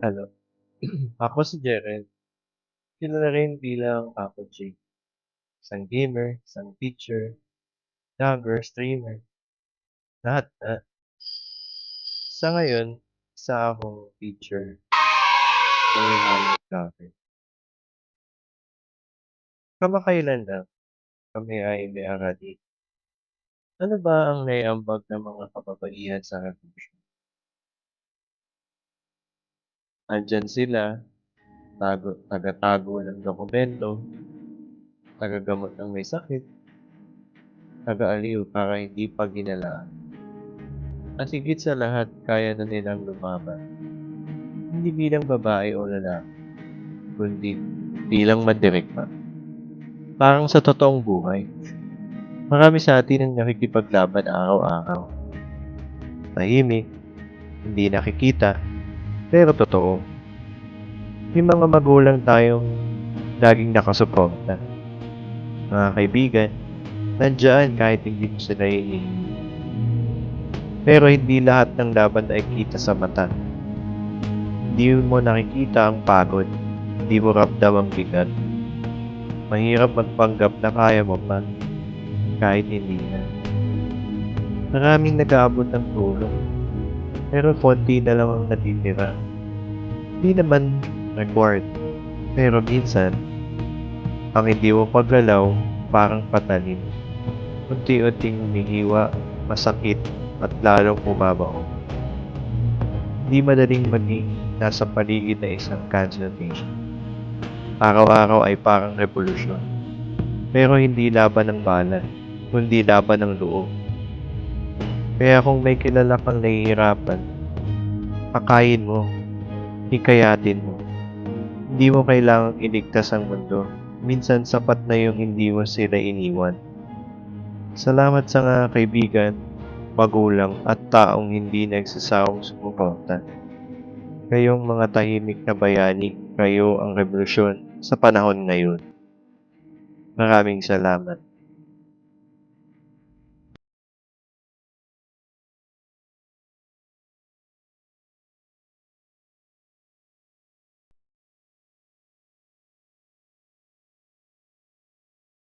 Hello. Ako si Jeren. Kilala rin bilang Papa J. Isang gamer, isang teacher, vlogger, streamer. Lahat na. Sa ngayon, isa akong teacher. Ngayon vlogger. Kamakailan lang, kami ay may arali. Ano ba ang naiambag ng mga kababaihan sa revolusyon? Andyan sila, tago, tagatago ng dokumento, tagagamot ng may sakit, tagaaliw para hindi pa ginalaan. At higit sa lahat, kaya na nilang lumaban. Hindi bilang babae o lalaki, kundi bilang madirigma. Parang sa totoong buhay. Marami sa atin ang nakikipaglaban araw-araw. Tahimik, hindi nakikita, pero totoo. May mga magulang tayong laging nakasuporta. Mga kaibigan, nandyan kahit hindi mo sila iingin. Pero hindi lahat ng laban ay kita sa mata. Hindi mo nakikita ang pagod, hindi mo ramdam ang bigat. Mahirap magpanggap na kaya mo pa, kahit hindi na. Maraming nag-aabot ng tulong, pero konti na lang ang natitira. Hindi naman reward, pero minsan, ang hindi mo paggalaw parang patalim. Unti-unting humihiwa, masakit, at lalong bumabaw. Hindi madaling maging nasa paligid na isang cancer patient. Araw-araw ay parang revolusyon. Pero hindi laban ng bala, kundi laban ng loob. Kaya kung may kilala kang nahihirapan, pakain mo, hikayatin mo. Hindi mo kailangang iligtas ang mundo. Minsan sapat na yung hindi mo sila iniwan. Salamat sa mga kaibigan, magulang at taong hindi nagsasawang sumuporta. Kayong mga tahimik na bayani, kayo ang revolusyon sa panahon ngayon. Maraming salamat.